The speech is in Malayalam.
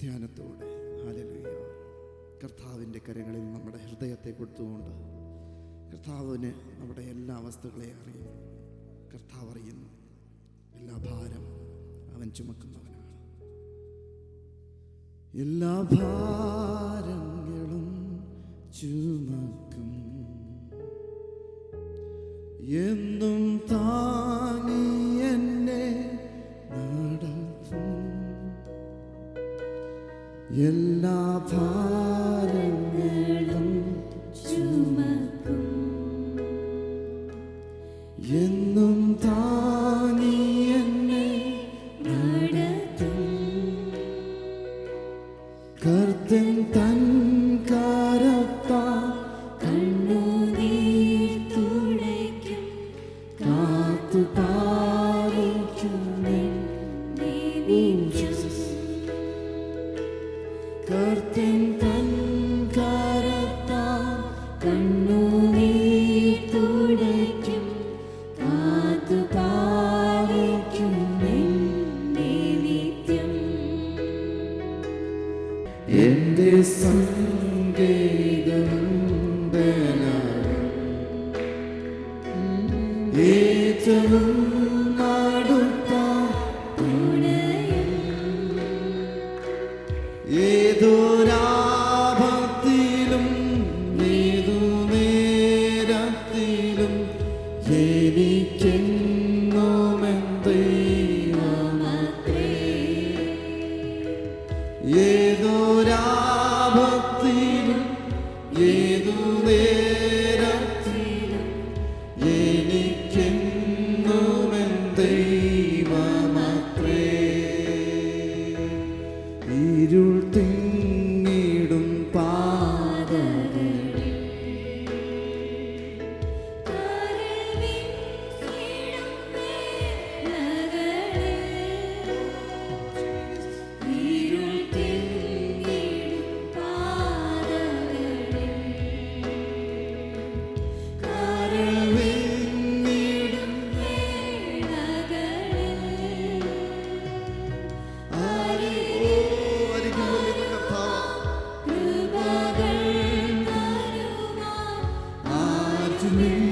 ധ്യാനത്തോടെ. ഹാലലുയ കർത്താവിന്റെ കരങ്ങളിൽ നമ്മുടെ ഹൃദയത്തെ കൊടുത്തുകൊണ്ട് കർത്താവിന് നമ്മുടെ എല്ലാ അവസ്ഥകളെ അറിയുന്നു. കർത്താവ് അറിയുന്നു എല്ലാ ഭാരം അവൻ ചുമക്കുന്നവനാണ്. എല്ലാ ഭാരങ്ങളും ചുമക്കും. എന്നും താങ്ങി എല്ലാ ഭാരങ്ങളും ചുമക്കും. എന്നും താങ്ങി എന്നെ നടത്തും. കർത്തൻ തൻ കരത്താ കണ്ണുനീർ തുടയ്ക്കും കാത്തു പാലിക്കുമെന്നെ നിത്യം. കർത്തൻ തൻ കരത്താ കണ്ണുനീർ തുടയ്ക്കും കാത്തു പാലിക്കുമെന്നെ നിത്യം. എന്റെ സംഗീതം ഏറ്റവും ഏതൊരാപത്തിലും me.